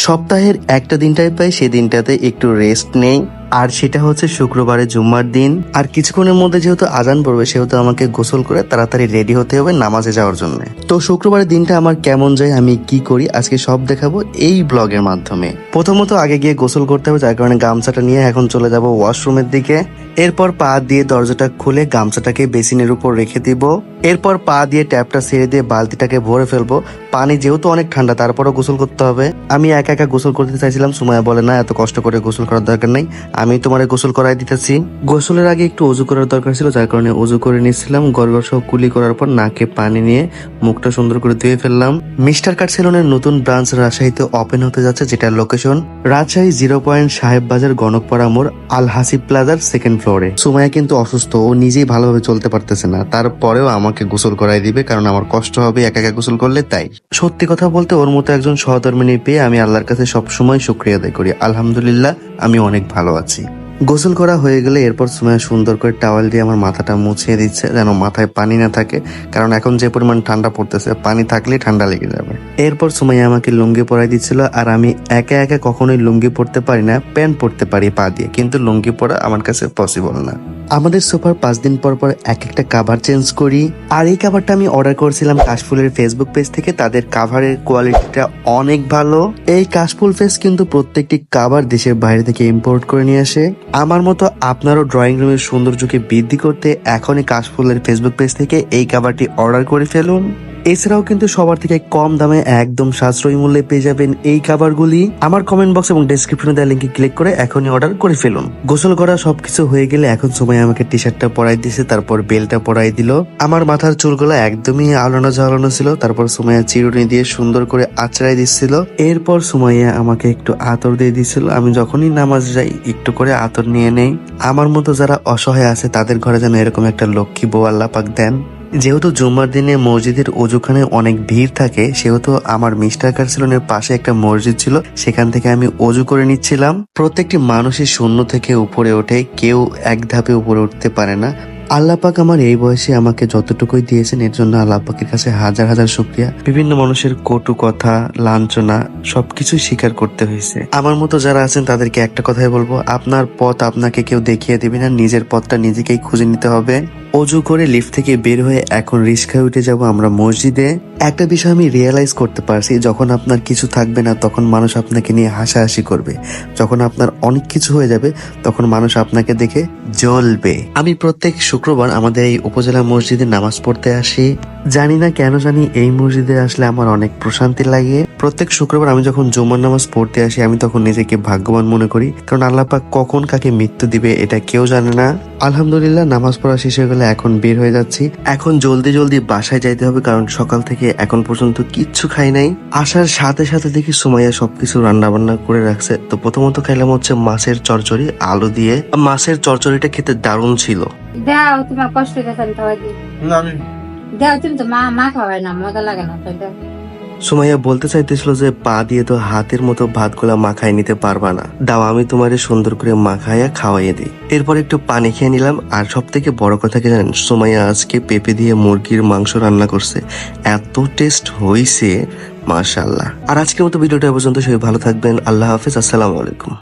সপ্তাহের একটা দিনটাই পাই সেদিনটাতে একটু রেস্ট নেই। আর সেটা হচ্ছে শুক্রবারে জুম্মার দিন। আর কিছুক্ষণের মধ্যে যেহেতু আজান পড়বে, সেহেতু আমাকে গোসল করে তাড়াতাড়ি রেডি হতে হবে নামাজে যাওয়ার জন্য। তো শুক্রবারের দিনটা আমার কেমন যায়, আমি কি করি, আজকে সব দেখাবো এই ব্লগের মাধ্যমে। প্রথমত আগে গিয়ে গোসল করতে হবে, যার কারণে গামছাটা নিয়ে এখন চলে যাব ওয়াশরুমের দিকে। এরপর পা দিয়ে দরজাটা খুলে গামছাটাকে বেসিনের উপর রেখে দিব। এরপর পা দিয়ে ট্যাপটা ছেড়ে দিয়ে বালতিটাকে ভরে ফেলব। পানি যেহেতু অনেক ঠান্ডা, তারপরও গোসল করতে হবে। আমি একা একা গোসল করতে চাইছিলাম সুমায়া বলে, না, এত কষ্ট করে গোসল করার দরকার নাই। আমি তোমার গোসল করাই দিতেছি। গোসলের আগে একটু অজু করার দরকার ছিল, যার কারণে অজু করে নিয়েছিলাম গড়গড় সহ কুলি করার পর নাকে পানি নিয়ে মুখটা সুন্দর করে ধুয়ে ফেললাম। মিস্টার কাট সেলুনের নতুন ব্রাঞ্চ রাজশাহীতে ওপেন হতে যাচ্ছে, যেটার লোকেশন রাজশাহী জিরো পয়েন্ট সাহেব বাজার গণকপাড়া মোড় আল হাসিব প্লাজার সেকেন্ড ফ্লোরে সুমায়া কিন্তু অসুস্থ, ও নিজেই ভালোভাবে চলতে পারতেছে না। তারপরেও আমাকে গোসল করাই দিবে, কারণ আমার কষ্ট হবে একা একা গোসল করলে তাই। সত্যি কথা বলতে, ওর মতো একজন সহধর্মিনী পেয়ে আমি আল্লাহর কাছে সবসময় শুক্রিয়া আদায় করি। আলহামদুলিল্লাহ, আমি অনেক ভালো আছি। গোসল করা হয়ে গেলে এরপর সুমাইয়া সুন্দর করে টাওয়াল দিয়ে আমার মাথাটা মুছিয়ে দিচ্ছে, যেন মাথায় পানি না থাকে। কারণ এখন যে পরিমাণ ঠান্ডা পড়তেছে, পানি থাকলে ঠান্ডা লেগে যাবে। এরপর সুমাইয়া আমাকে লুঙ্গি পরাই দিচ্ছিল আর আমি একা একা কখনোই লুঙ্গি পরতে পারি না, প্যান্ট পরতে পারি পা দিয়ে, কিন্তু লুঙ্গি পরা আমার কাছে পসিবল না। আমাদের সোফার পাঁচ দিন পর পর এক একটা কাভার চেঞ্জ করি, আর এই কাভারটা আমি অর্ডার করেছিলাম কাশফুলের ফেসবুক পেজ থেকে, তাদের কাভারের কোয়ালিটিটা অনেক ভালো। এই কাশফুল ফেস কিন্তু প্রত্যেকটি কাভার দেশের বাইরে থেকে ইম্পোর্ট করে নিয়ে আসে। আমার মতো আপনারও ড্রয়িং রুমের সৌন্দর্যকে বৃদ্ধি করতে এখনই কাশফুলের ফেসবুক পেজ থেকে এই কাভারটি অর্ডার করে ফেলুন। এছাড়াও কিন্তু সবার থেকে কম দামে একদম সাশ্রয়ী মূল্যে পেয়ে যাবেন এই খাবারগুলি। আমার কমেন্ট বক্স এবং ডেসক্রিপশনে দেওয়া লিঙ্কে ক্লিক করে এখনই অর্ডার করে ফেলুন। গোসল করা সবকিছু হয়ে গেলে এখন সময় আমাকে টি শার্টটা পরাই দিয়েছে তারপর বেলটা পরাই দিল। আমার মাথার চুলগুলো একদমই আলানো জ্বালানো ছিল, তারপর সুমাইয়া চিরুনি দিয়ে সুন্দর করে আচড়াই দিচ্ছিল। এরপর সুমাইয়া আমাকে একটু আতর দিয়ে দিছিল। আমি যখনই নামাজ যাই, একটু করে আতর নিয়ে নেই। আমার মতো যারা অসহায় আছে, তাদের ঘরে যেন এরকম একটা লক্ষ্মী বউ পাক দেন। যেহেতু জুম্মার দিনে মসজিদের অজুখানে অনেক ভিড় থাকে, সেহেতু আমার মিস্টার কার্সেলনের পাশে একটা মসজিদ ছিল, সেখান থেকে আমি অজু করে নিচ্ছিলাম। প্রত্যেকটি মানুষের শূন্য থেকে উপরে ওঠে, কেউ এক ধাপে উপরে উঠতে পারে না। আল্লাপাক আমার এই বয়সে আমাকে যতটুকুই দিয়েছেন, এর জন্য আল্লাপাকের কাছে হাজার হাজার শুক্রিয়া। বিভিন্ন মানুষের কটু কথা, লাঞ্ছনা, সবকিছুই স্বীকার করতে হয়েছে। আমার মতো যারা আছেন, তাদেরকে একটা কথাই বলব, আপনার পথ আপনাকে কেউ দেখিয়ে দেবে না, নিজের পথটা নিজেকেই খুঁজে নিতে হবে। অজু করে লিফট থেকে বের হয়ে এখন রিস্কায় উঠে যাব আমরা মসজিদে। একটা বিষয় আমি রিয়েলাইজ করতে পারছি, যখন আপনার কিছু থাকবে না, তখন মানুষ আপনাকে নিয়ে হাসাহাসি করবে। যখন আপনার অনেক কিছু হয়ে যাবে, তখন মানুষ আপনাকে দেখে জ্বলবে। আমি প্রত্যেক শুক্রবার আমাদের এই উপজেলা মসজিদে নামাজ পড়তে আসি। জানি না কেন জানি এই মসজিদে আসলে আমার অনেক প্রশান্তি লাগে। প্রত্যেক শুক্রবার আমি যখন জুমার নামাজ পড়তে আসি, আমি তখন নিজেকে ভাগ্যবান মনে করি। কারণ আল্লাহ পাক কখন কাকে মৃত্যু দিবে, এটা কেউ জানে না। আলহামদুলিল্লাহ, নামাজ পড়া শেষ হয়ে গেলে এখন বের হয়ে যাচ্ছি। এখন জলদি জলদি বাসায় যাইতে হবে, কারণ সকাল থেকে এখন পর্যন্ত কিচ্ছু খাই নাই। আসার সাথে সাথে দেখি সুমাইয়া সবকিছু রান্না বান্না করে রাখছে। তো প্রথমত খাইলাম হচ্ছে মাছের চরচড়ি আলু দিয়ে। মাছের চরচড়িটা খেতে দারুণ ছিল। দাও তোমার কষ্ট গেছেন দাও তুমি তো মা মা খাওয়াই না মজা লাগে না সুমাইয়া বলতে চাইতেছিল যে পা দিয়ে তো হাতের মতো ভাতগুলা মাখায় নিতে পারবা না। দাও, আমি তোমারে সুন্দর করে মাখাইয়া খাওয়াইয়ে দিই। এরপর একটু পানি খেয়ে নিলাম, আর সব থেকে বড় কথা কি জানেন, সুমাইয়া আজকে পেঁপে দিয়ে মুরগির মাংস রান্না করছে। এত টেস্ট হইছে মাশাল্লাহ আর আজকের মতো ভিডিওটা পর্যন্ত, সবাই ভালো থাকবেন, আল্লাহ হাফিজ, আসসালামু আলাইকুম।